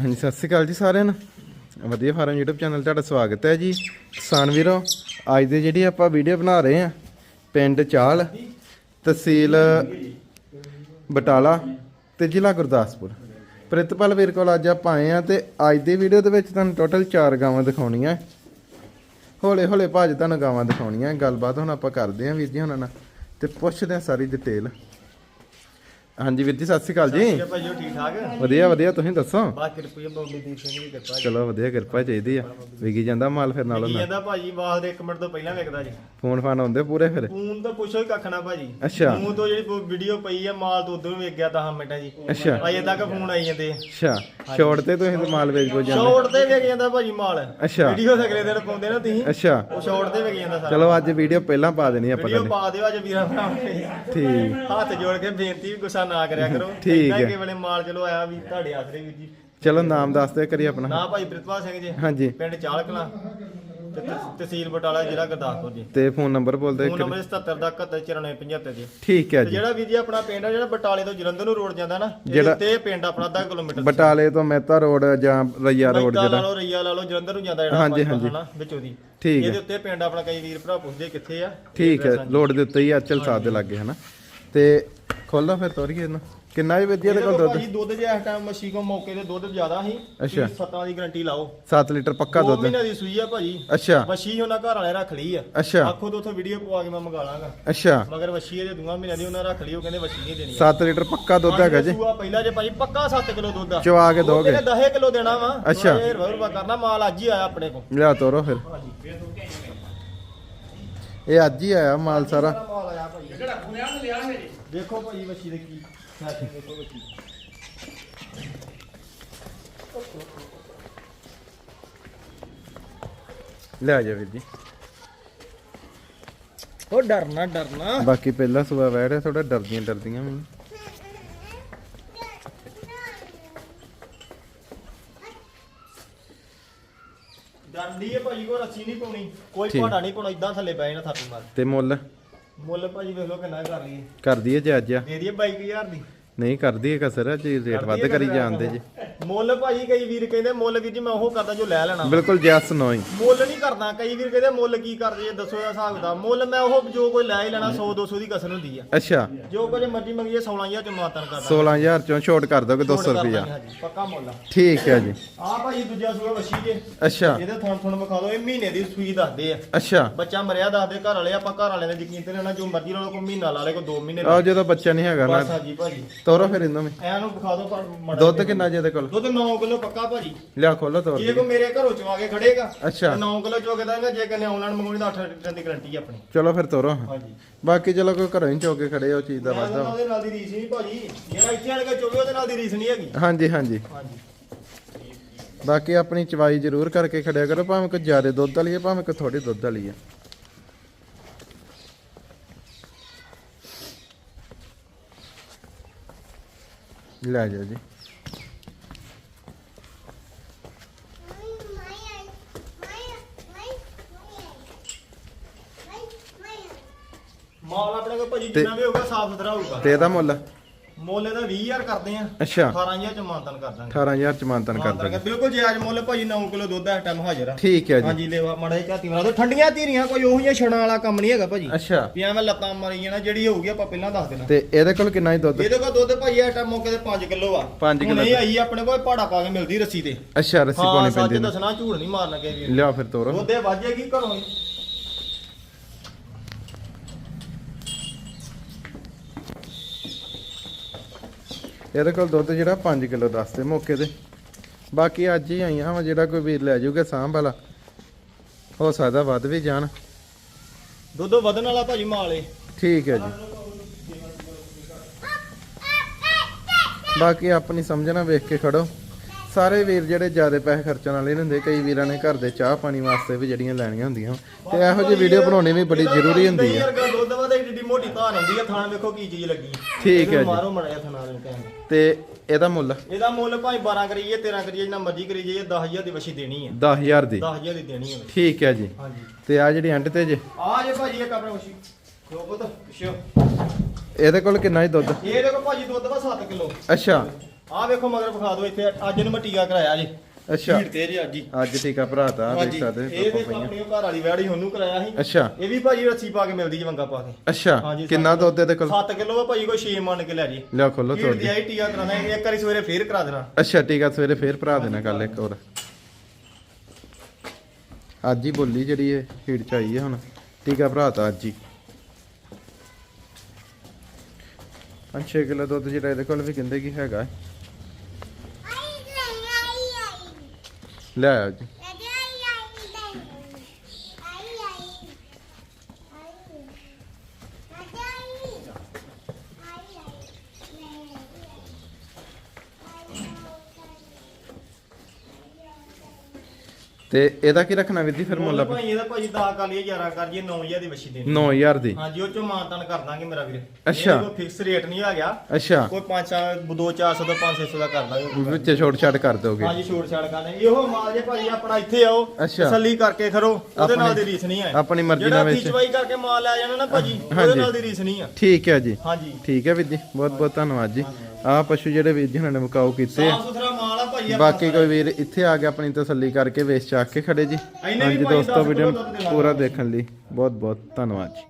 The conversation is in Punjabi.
ਹਾਂਜੀ, ਸਤਿ ਸ਼੍ਰੀ ਅਕਾਲ ਜੀ ਸਾਰਿਆਂ ਨੂੰ। ਵਧੀਆ ਫਾਰਮ YouTube ਚੈਨਲ ਤੁਹਾਡਾ ਸਵਾਗਤ ਹੈ ਜੀ। ਕਿਸਾਨ ਵੀਰੋ, ਅੱਜ ਦੇ ਜਿਹੜੀ ਆਪਾਂ ਵੀਡੀਓ ਬਣਾ ਰਹੇ ਆ ਪਿੰਡ ਚਾਲ, ਤਹਿਸੀਲ ਬਟਾਲਾ ਤੇ ਜ਼ਿਲ੍ਹਾ ਗੁਰਦਾਸਪੁਰ। ਪ੍ਰਿਤਪਾਲ ਵੀਰ ਕੋਲ ਅੱਜ ਆਪਾਂ ਆਏ ਆ ਤੇ ਅੱਜ ਦੀ ਵੀਡੀਓ ਦੇ ਵਿੱਚ ਤੁਹਾਨੂੰ ਟੋਟਲ 4 ਗਾਵਾਂ ਦਿਖਾਉਣੀਆਂ। ਹੌਲੇ ਹੌਲੇ ਭਾਜ ਤੁਹਾਨੂੰ ਗਾਵਾਂ ਦਿਖਾਉਣੀਆਂ। ਗੱਲਬਾਤ ਹੁਣ ਆਪਾਂ ਕਰਦੇ ਆਂ ਵੀਰ ਜੀ ਹੁਣਾਂ ਨਾਲ ਤੇ ਪੁੱਛਦੇ ਆਂ ਸਾਰੀ ਡਿਟੇਲ ਹਾਂਜੀ ਵੀਰ ਜੀ ਸਤਿ ਸ਼੍ਰੀ ਅਕਾਲ ਜੀ। ਠੀਕ ਹੈ ਭਾਈ ਉਹ ਠੀਕ ਠਾਕ? ਵਧੀਆ ਵਧੀਆ ਤੁਸੀਂ ਦੱਸੋ? ਬਾਕੀ ਕਿਰਪਾ ਬੋਬੀ ਦੀਪ ਸਿੰਘ ਦੀ ਕਿਰਪਾ ਜੀ। ਚਲੋ ਵਧੀਆ ਕਿਰਪਾ ਚਾਹੀਦੀ ਆ। ਵਿਕੀ ਜਾਂਦਾ ਮਾਲ ਫਿਰ ਨਾਲੋਂ ਨਾਲ ਕਹਿੰਦਾ ਭਾਜੀ ਬਾਅਦ ਦੇ 1 ਮਿੰਟ ਤੋਂ ਪਹਿਲਾਂ ਵਿਕਦਾ ਜੀ। ਫੋਨ ਫਾਨ ਆਉਂਦੇ ਪੂਰੇ ਫਿਰ? ਫੋਨ ਤਾਂ ਪੁੱਛੋ ਹੀ ਕੱਖ ਨਾ ਭਾਜੀ। ਅੱਛਾ। ਫੋਨ ਤੋਂ ਜਿਹੜੀ ਵੀਡੀਓ ਪਈ ਆ ਮਾਲ ਤੋਂ ਉਦੋਂ ਵਿਕ ਗਿਆ 10 ਮਿੰਟਾਂ ਜੀ। ਅੱਛਾ। ਅਜੇ ਤੱਕ ਫੋਨ ਆਈ ਜਾਂਦੇ ਅੱਛਾ। ਸ਼ਾਰਟ ਤੇ ਤੁਸੀਂ ਮਾਲ ਵੇਚ ਕੋ ਜਾਂਦੇ? ਸ਼ਾਰਟ ਤੇ ਵਿਕ ਜਾਂਦਾ ਭਾਜੀ ਮਾਲ। ਅੱਛਾ। ਵੀਡੀਓ ਅਗਲੇ ਦਿਨ ਪਾਉਂਦੇ ਨਾ ਤੁਸੀਂ। ਅੱਛਾ। ਉਹ ਸ਼ਾਰਟ ਤੇ ਵਿਕ ਜਾਂਦਾ ਸਾਰਾ। ਚਲੋ ਅੱਜ ਵੀਡੀਓ ਪਹਿਲਾਂ ਪਾ ਦੇਣੀ ਆਪਾਂ ਵੀਡੀਓ ਪਾ ਦਿਓ ਅੱਜ ਵੀਰਾਂ ਭਰਾਵਾਂ ਠੀਕ। ਹੱਥ ਜੋੜ ਕੇ ਬੇਨਤੀ ਵੀ ਗੁੱਸਾ ਨਾ ਕਰਿਆ ਕਰੋ। ਠੀਕ ਹੀ। ਕਿਸੇ ਵੇਲੇ ਮਾਲ ਚਲੋ ਆਇਆ ਵੀ ਤੁਹਾਡੇ ਆਸਰੇ ਵੀਰ ਜੀ। ਚਲੋ ਨਾਮ ਦੱਸ ਦਿਓ ਕਰੀ ਆਪਣਾ। ਨਾ ਭਾਈ ਪ੍ਰਿਤਪਾਲ ਸਿੰਘ ਜੀ। ਹਾਂਜੀ। ਪਿੰਡ ਚਾਲਕਲਾ। ਤੇ ਤਹਿਸੀਲ ਬਟਾਲਾ ਜ਼ਿਲ੍ਹਾ ਗੁਰਦਾਸਪੁਰ ਜੀ। ਤੇ ਫੋਨ ਨੰਬਰ ਬੋਲ ਦਿਓ ਫੋਨ ਇੱਕ ਨੰਬਰ 77 ਦਾ 719475 ਜੀ। ਠੀਕ ਹੈ ਤੇ ਜੀ। ਜਿਹੜਾ ਵੀਰ ਜੀ ਆਪਣਾ ਪਿੰਡ ਆ ਜਿਹੜਾ ਬਟਾਲੇ ਤੋਂ ਜਲੰਧਰ ਨੂੰ ਰੋਡ ਜਾਂਦਾ ਨਾ ਜਿਹੜਾ- ਤੇ ਪਿੰਡ ਆਪਣਾ ਅੱਧਾ ਕਿਲੋਮੀਟਰ ਬਟਾਲੇ ਤੋਂ ਮਹਿਤਾ ਰੋਡ ਜਾਂ ਰਈਆ ਰੋਡ ਲਾ ਜਿਹੜਾ। ਲਓ ਰਈਆ ਲਾ ਲਓ ਜਲੰਧਰ ਨੂੰ ਜਾਂਦਾ ਜਿਹੜਾ ਹਾਂਜੀ, ਹਾਂਜੀ। ਹਨਾ ਵਿੱਚੋਂ ਦੀ। ਠੀਕ ਇਹਦੇ ਹੈ। ਉੱਤੇ ਪਿੰਡ ਆਪਣਾ ਕਈ ਵੀਰ ਭਰਾ ਪੁੱਛਦੇ ਕਿੱਥੇ ਆ? ਠੀਕ ਹੈ। ਲੋਡ ਦੇ ਉੱਤੇ ਹੀ ਅਚਲ ਸਾਥ ਦੇ ਲੱਗੇ ਹਨਾ। ਤੇ ਖੋਲੋ ਫਿਰ ਤੋਰੀਏ ਇਹਨੂੰ। ਕਿੰਨਾ ਵੀ ਵਧੀਆ ਦੇ ਇਹਦੇ ਕੋਲ ਦੁੱਧ? ਭਾਜੀ ਦੁੱਧ ਜੇ ਇਸ ਟਾਈਮ ਮੱਛੀ ਕੋ ਮੌਕੇ ਤੇ ਦੁੱਧ ਜ਼ਿਆਦਾ ਸੀ ਅੱਛਾ। ਸੱਤਾਂ ਦੀ ਗਾਰੰਟੀ ਲਾਓ। 7 ਲੀਟਰ ਪੱਕਾ ਦੋ ਦੁੱਧ। ਮਹੀਨਿਆਂ ਦੀ ਸੂਈ ਆ ਭਾਜੀ। ਅੱਛਾ। ਮੱਛੀ ਉਹਨਾਂ ਘਰ ਵਾਲੇ ਰੱਖ ਲਈ ਆ। ਅੱਛਾ। ਆਖੋ ਤੋਂ ਉੱਥੋਂ ਵੀਡੀਓ ਪਵਾ ਕੇ ਮੈਂ ਮੰਗਾ ਲਾਂਗਾ। ਅੱਛਾ। ਮਗਰ ਵਸ਼ੀ ਇਹਦੇ ਦੂਆਂ ਮਹੀਨਿਆਂ ਦੀ ਉਹਨਾਂ ਰੱਖ ਲਈ ਉਹ ਕਹਿੰਦੇ ਵਸ਼ੀ ਨਹੀਂ ਦੇਣੀ 7 ਲੀਟਰ ਪੱਕਾ ਦੁੱਧ ਹੈਗਾ ਜੀ। ਸੂਆ ਪਹਿਲਾਂ ਜੇ ਭਾਜੀ ਪੱਕਾ 7 ਕਿਲੋ ਦੁੱਧ ਆ। ਚਵਾ ਕੇ ਦੋਗੇ। ਕਹਿੰਦੇ 10 ਕਿਲੋ ਦੇਣਾ ਵਾ। ਅੱਛਾ। ਇਹ ਰਵਾ ਕਰਨਾ ਮਾਲ ਅੱਜ ਹੀ ਆਇਆ ਆਪਣੇ ਕੋਲ। ਲਿਆ ਤੋਰੋ ਫਿਰ। ਇਹ ਅੱਜ ਹੀ ਆਇਆ ਮਾਲ ਸਾਰਾ। ਮਾਲ ਆਇਆ ਭਾਜੀ ਖੁਨਿਆ ਦੇਖੋ ਭਾਜੀ ਵਸ਼ੀ ਦੇ ਕੀ ਸੈਟਿੰਗ ਦੇਖੋ ਵਸ਼ੀ ਲਿਆ ਜਾ ਵੀਰ ਜੀ। ਉਹ ਡਰਨਾ ਡਰਨਾ। ਬਾਕੀ ਪਹਿਲਾ ਸੁਬਾ ਵੈੜ ਥੋੜਾ ਡਰਦੀਆਂ ਡਰਦੀਆਂ ਮੈਨੂੰ ਡਰਦੀ ਹੈ ਭਾਜੀ ਕੋਈ ਰੱਸੀ ਨਹੀਂ ਪਾਉਣੀ। ਕੋਈ ਠੀਕ। ਭਾੜਾ ਨਹੀਂ ਪਾਉਣਾ ਇਦਾਂ ਥੱਲੇ ਪੈ ਜਾਣਾ ਥਾਪੀ ਮਾਰ ਤੇ ਮੁੱਲ? ਮੁੱਲ ਭਾਜੀ ਵੇਖ ਲਓ ਕਿੰਨਾ ਕਰ ਲਈਏ। ਕਰ ਦਈਏ ਜੇ ਅੱਜ ਆ। ਦੇ ਦਈਏ 22000 ਦੀ। ਨਹੀਂ ਕਰ ਦਈਏ ਕਸਰ ਜੀ ਰੇਟ ਵੱਧ ਕਰੀ ਜਾਂਦੇ ਜੀ। ਮੁੱਲ ਭਾਜੀ ਕਈ ਵੀਰ ਕਹਿੰਦੇ ਮੁੱਲ ਵੀਰ ਜੀ ਮੈਂ ਉਹ ਕਰਦਾ ਜੋ ਲੈ ਲੈਣਾ। ਬਿਲਕੁਲ ਜੈਸ ਨੋ ਹੀ ਮੁੱਲ ਨਹੀਂ ਕਰਦਾ ਕਈ ਵੀਰ ਕਹਿੰਦੇ ਮੁੱਲ ਕੀ ਕਰਦੇ ਜੇ ਦੱਸੋ ਦਾ ਹਿਸਾਬ ਦਾ ਮੁੱਲ ਮੈਂ ਉਹ ਜੋ ਕੋਈ ਲੈ ਹੀ ਲੈਣਾ 100 200 ਦੀ ਕਸਰ ਹੁੰਦੀ ਆ। ਅੱਛਾ। ਜੋ ਕੁਝ ਮਰਜ਼ੀ ਮੰਗੀਏ 16000 ਚ ਮਾਤਨ ਕਰਦਾ। 16000 ਚੋਂ ਛੋਟ ਕਰ ਦੋਗੇ 200 ਰੁਪਇਆ ਹਾਂਜੀ ਪੱਕਾ ਮੁੱਲ ਆ। ਠੀਕ ਹੈ ਜੀ। ਆਹ ਭਾਜੀ ਦੂਜਾ ਸੂਆ ਵਸ਼ੀ ਜੇ। ਅੱਛਾ। ਇਹਦੇ ਥਣ ਥਣ ਵਿਖਾ ਦਿਓ ਇਹ ਮਹੀਨੇ ਦੀ ਸੂਈ ਦੱਸਦੇ ਆ। ਅੱਛਾ। ਬੱਚਾ ਮਰਿਆ ਦੱਸਦੇ ਘਰ ਵਾਲੇ ਆਪਾਂ ਘਰ ਵਾਲਿਆਂ ਦੇ ਯਕੀਨ ਤੇ ਲੈਣਾ ਜੋ ਮਰਜ਼ੀ ਲਾ ਲਓ ਕੋਈ ਮਹੀਨਾ ਲਾ ਲੇ ਕੋਈ 2 ਮਹੀਨੇ ਆ ਜਦੋਂ ਬੱਚਾ ਨਹੀਂ ਹੈਗਾ ਬਸ ਨਾ ਹਾਂਜੀ ਭਾਜੀ। ਤੋਰੋ ਫਿਰ ਇਹਨਾਂ ਵਿੱਚ ਐ ਨੂੰ ਵਿਖਾ ਦਿਓ ਪਰ ਦੁੱਧ ਕਿੰਨਾ ਜੇ ਇਹਦੇ ਕੋਲ? ਦੁੱਧ 9 ਕਿਲੋ ਪੱਕਾ ਭਾਜੀ। ਲਿਆ ਖੋਲੋ ਤੋਰ ਜੇ ਕੋ ਮੇਰੇ ਘਰੋਂ ਚਵਾ ਕੇ ਖੜੇਗਾ ਅੱਛਾ। 9 ਕਿਲੋ ਚੋ ਕੇ ਦਾਂਗਾ ਜੇ ਕਹਿੰਦੇ ਆਨਲਾਈਨ ਮੰਗਵਾਉਣੀ ਤਾਂ 8 ਲੀਟਰ ਦੀ ਗਾਰੰਟੀ ਆਪਣੀ। ਚਲੋ ਫਿਰ ਤੋਰੋ। ਹਾਂਜੀ। ਬਾਕੀ ਚਲੋ ਕੋਈ ਘਰੋਂ ਹੀ ਚੋਕੇ ਖੜੇ ਆ, ਉਹ ਚੀਜ਼ ਦਾ ਵਾਧਾ। ਉਹਦੇ ਨਾਲ ਦੀ ਰੀਸ ਨਹੀਂ ਭਾਜੀ। ਜਿਹੜਾ ਇੱਥੇ ਕੇ ਚੋਵੇ ਉਹਦੇ ਨਾਲ ਦੀ ਰੀਸ ਨਹੀਂ ਹੈਗੀ। ਹਾਂਜੀ ਹਾਂਜੀ। ਹਾਂਜੀ। ਬਾਕੀ ਆਪਣੀ ਚਵਾਈ ਜ਼ਰੂਰ ਕਰਕੇ ਖੜਿਆ ਕਰੋ ਭਾਵੇਂ ਕੋਈ ਜ਼ਿਆਦਾ ਦੁੱਧ ਵਾਲੀ ਹੈ ਭਾਵੇਂ ਕੋਈ ਥੋੜੀ ਦੁੱਧ ਵਾਲੀ ਹੈ। ਲੈ ਜਾ ਜੀ। ਮਾਲ ਆਪਣੇ ਕੋਲ ਭਾਜੀ ਜਿੰਨਾ ਵੀ ਹੋਊਗਾ ਸਾਫ਼ ਸੁਥਰਾ ਹੋਊਗਾ। ਤੇ ਇਹਦਾ ਮੁੱਲ? ਮੁੱਲ ਇਹਦਾ 20000 ਕਰਦੇ ਆ। ਅੱਛਾ। 18000 ਚ ਮਾਨਤਨ ਕਰ ਦਾਂਗੇ। 18000 ਚ ਮਾਨਤਨ ਕਰ ਦਾਂਗੇ। ਬਿਲਕੁਲ ਜਾਇਜ਼ ਮੁੱਲ ਭਾਜੀ 9 ਕਿਲੋ ਦੁੱਧ ਆ ਟਾਈਮ ਹਾਜ਼ਰ ਆ। ਠੀਕ ਹੈ ਜੀ। ਹਾਂਜੀ ਲੈਵਾ ਮੜਾ ਝਾਤੀ ਵਾਲਾ। ਤੇ ਠੰਡੀਆਂ ਧੀਰੀਆਂ ਕੋਈ ਉਹੀ ਜਿਹਾ ਛਣਾ ਵਾਲਾ ਕੰਮ ਨਹੀਂ ਹੈਗਾ ਭਾਜੀ। ਅੱਛਾ। ਵੀ ਐਵੇਂ ਲੱਤਾਂ ਮਾਰੀਆਂ ਨਾ ਜਿਹੜੀ ਹੋਊਗੀ ਆਪਾਂ ਪਹਿਲਾਂ ਦੱਸ ਦੇਣਾ। ਤੇ ਇਹਦੇ ਕੋਲ ਕਿੰਨਾ ਹੀ ਦੁੱਧ? ਇਹਦੇ ਕੋਲ ਦੁੱਧ ਭਾਈ ਇਹ ਟਾਈਮ ਮੌਕੇ ਤੇ 5 ਕਿਲੋ ਆ। ਪੰਜ ਹੁਣ ਕਿੱਲੋ ਇਹ ਆਈ ਆਪਣੇ ਕੋਲ ਪਹਾੜਾ ਪਾ ਕੇ ਮਿਲਦੀ ਰੱਸੀ ਤੇ। ਅੱਛਾ ਰੱਸੀ ਹਾਂ ਪਾਉਣੀ ਸੱਚ ਪੈਂਦੀ ਨੇ ਦੱਸਣਾ ਝੂਠ ਨਹੀਂ ਮਾਰਨਾ ਵੀ ਲਿਆ ਫਿਰ ਤੋਰੋ। ਉਹਦੇ ਵਾਜੇਗੀ ਘਰੋਂ ਇਹਦੇ ਕੋਲ ਦੁੱਧ ਜਿਹੜਾ 5 ਕਿਲੋ ਦੱਸਦੇ ਮੌਕੇ ਤੇ। ਬਾਕੀ ਅੱਜ ਹੀ ਆਈਆਂ ਵਾ ਜਿਹੜਾ ਕੋਈ ਵੀਰ ਲੈ ਜਾਊਗਾ ਸਾਂਭ ਵਾਲਾ। ਹੋ ਸਕਦਾ ਵੱਧ ਵੀ ਜਾਣ। ਦੁੱਧ ਵਧਣ ਵਾਲਾ ਭਾਜੀ ਮਾਲੇ ਠੀਕ ਹੈ ਜੀ। ਬਾਕੀ ਆਪਣੀ ਸਮਝਣਾ ਵੇਖ ਕੇ ਖੜੋ। ਸਾਰੇ ਵੀਰ ਜਿਹੜੇ ਜ਼ਿਆਦਾ ਪੈਸੇ ਖਰਚਣ ਵਾਲੇ ਨਹੀਂ ਹੁੰਦੇ ਕਈ ਵੀਰਾਂ ਨੇ ਘਰ ਦੇ ਚਾਹ ਪਾਣੀ ਵਾਸਤੇ ਵੀ ਜਿਹੜੀਆਂ ਲੈਣੀਆਂ ਹੁੰਦੀਆਂ ਤੇ ਇਹੋ ਜਿਹੀ ਵੀਡੀਓ ਬਣਾਉਣੀ ਵੀ ਬੜੀ ਜ਼ਰੂਰੀ ਹੁੰਦੀ ਹੈ ਤੇ ਏਡੀ ਮੋਟੀ ਧਾਰ ਆਉਂਦੀ ਹੈ ਥਾਣ ਵੇਖੋ ਕੀ ਚੀਜ਼ ਲੱਗੀ ਠੀਕ ਹੈ ਜੀ। ਮਾਰੋ ਮੜਿਆ ਥਾਣਾ ਨੂੰ। ਕਹਿੰਦੇ ਤੇ ਇਹਦਾ ਮੁੱਲ? ਇਹਦਾ ਮੁੱਲ ਭਾਈ 12 ਕਰੀਏ 13 ਕਰੀਏ ਜਿੰਨਾ ਮਰਜ਼ੀ ਕਰੀ ਜਾਈਏ 10000 ਦੀ ਵਸ਼ੀ ਦੇਣੀ ਹੈ 10000 ਦੀ? 10000 ਦੀ ਦੇਣੀ ਹੈ ਠੀਕ ਹੈ ਜੀ। ਹਾਂਜੀ। ਤੇ ਆ ਜਿਹੜੀ ਐਂਡ ਤੇ ਜੇ? ਆ ਜੇ ਭਾਜੀ ਇੱਕ ਆਪਣੇ ਵਸ਼ੀ ਪੁੱਤ ਪਿਛੋ ਇਹਦੇ ਕੋਲ ਕਿੰਨਾ ਹੀ ਦੁੱਧ? ਇਹ ਦੇਖੋ ਭਾਜੀ ਦੁੱਧ ਵਾ 7 ਕਿਲੋ। ਅੱਛਾ। ਆਹ ਵੇਖੋ ਮਗਰ ਵਿਖਾ ਦਿਓ ਇੱਥੇ ਅੱਜ ਇਹਨੂੰ ਮੈਂ ਟੀਕਾ ਕਰਾਇਆ ਜੀ। ਅੱਛਾ। ਹੀਟ ਤੇ ਜੀ ਅੱਜ ਹੀ ਅੱਜ ਠੀਕਾ ਭਰਾ ਤਾ ਦੇਖ ਹਾਂਜੀ। ਸਕਦੇ ਇਹ ਆਪਣੀ ਉਹ ਘਰ ਵਾਲੀ ਵੈੜੀ ਉਹਨੂੰ ਕਰਾਇਆ ਸੀ। ਅੱਛਾ। ਇਹ ਵੀ ਭਾਜੀ ਰੱਸੀ ਪਾ ਕੇ ਮਿਲਦੀ ਜੀ ਵੰਗਾ ਪਾ ਕੇ। ਅੱਛਾ। ਹਾਂਜੀ, ਕਿੰਨਾ ਦੁੱਧ ਇਹਦੇ ਕੋਲ? 7 ਕਿਲੋ ਆ ਭਾਜੀ ਕੋਈ 6 ਮੰਨ ਕੇ ਲੈ ਜੀ। ਲਿਆ ਖੋਲੋ ਤੋੜ ਦੀ ਜੀ। ਆਈ ਟੀਕਾ ਕਰਾਣਾ ਇੱਕ ਵਾਰੀ ਸਵੇਰੇ ਫੇਰ ਕਰਾ ਦੇਣਾ। ਅੱਛਾ ਟੀਕਾ ਸਵੇਰੇ ਫੇਰ ਭਰਾ ਦੇਣਾ ਕੱਲ ਇੱਕ ਹੋਰ। ਅੱਜ ਹੀ ਬੋਲੀ ਜਿਹੜੀ ਇਹ ਹੀਟ ਚ ਆਈ ਹੈ ਹੁਣ। ਟੀਕਾ ਭਰਾਤਾ ਅੱਜ ਹੀ। 5-6 ਕਿਲੋ ਦੁੱਧ ਜਿਹੜਾ ਇਹਦੇ ਕੋਲ ਵੀ ਕਹਿੰਦੇ ਕੀ ਹੈਗਾ। ਲੈ ਆਓ ਜੀ। ਤੇ ਇਹਦਾ ਕੀ ਰੱਖਣਾ ਵੀਰ ਜੀ ਫਿਰ ਮੁੱਲ ਆਪਾਂ? ਭਾਈ ਇਹਦਾ ਭਾਜੀ 10 ਕਰ ਲਈਏ 11 ਕਰ ਜੀਏ 9000 ਦੀ ਵਛੀ ਦੇਣੀ। 9000 ਦੀ। ਹਾਂਜੀ ਉਹ ਚੋਂ ਮਾਨਤਾਨ ਕਰ ਦਾਂਗੇ ਮੇਰਾ ਵੀਰ। ਅੱਛਾ। ਕੋਈ ਫਿਕਸ ਰੇਟ ਨਹੀਂ ਆ ਗਿਆ ਅੱਛਾ। ਕੋਈ 5 2 400 ਦਾ 5 600 ਦਾ ਕਰ ਦਾਂਗੇ। ਵਿੱਚ ਛੋਟ ਛਾਟ ਕਰ ਦੋਗੇ ਹਾਂਜੀ ਛੋੜ ਛਾੜ ਕਰ ਦਾਂਗੇ। ਇਹੋ ਮਾਲ ਜੇ ਭਾਜੀ ਆਪਣਾ ਇੱਥੇ ਆਓ। ਤਸੱਲੀ ਕਰਕੇ ਖਰੋ ਉਹਦੇ ਨਾਲ ਦੀ ਰੀਸ ਨਹੀਂ ਹੈ। ਆਪਣੀ ਮਰਜ਼ੀ ਜਿਹੜਾ ਨਾਲ ਵਿੱਚ। ਚਵਾਈ ਕਰਕੇ ਮਾਲ ਲੈ ਜਾਣਾ ਨਾ ਭਾਜੀ ਉਹਦੇ। ਨਾਲ ਦੀ ਰੀਸ ਨਹੀਂ ਆ ਠੀਕ ਹੈ ਜੀ। ਹਾਂਜੀ। ਠੀਕ ਹੈ ਵੀਰ ਜੀ। ਬਹੁਤ ਬਹੁਤ ਧੰਨਵਾਦ ਜੀ। ਆਹ ਪਸ਼ੂ ਜਿਹੜੇ ਵੀਰ ਜੀ ਨੇ ਮੁਕਾਓ ਕੀਤੇ ਆ। ਆਪਣਾ ਬਾਕੀ ਕੋਈ ਵੀਰ ਇੱਥੇ ਆ ਕੇ ਆਪਣੀ ਤਸੱਲੀ ਕਰਕੇ ਵੇਚ ਚੱਕ ਕੇ ਖੜੇ ਜੀ ਹਾਂਜੀ ਭਾਈ ਦੋਸਤੋ ਦਸ ਵੀਡੀਓ। ਪੂਰਾ ਦੇਖਣ ਲਈ ਬਹੁਤ ਬਹੁਤ ਧੰਨਵਾਦ ਜੀ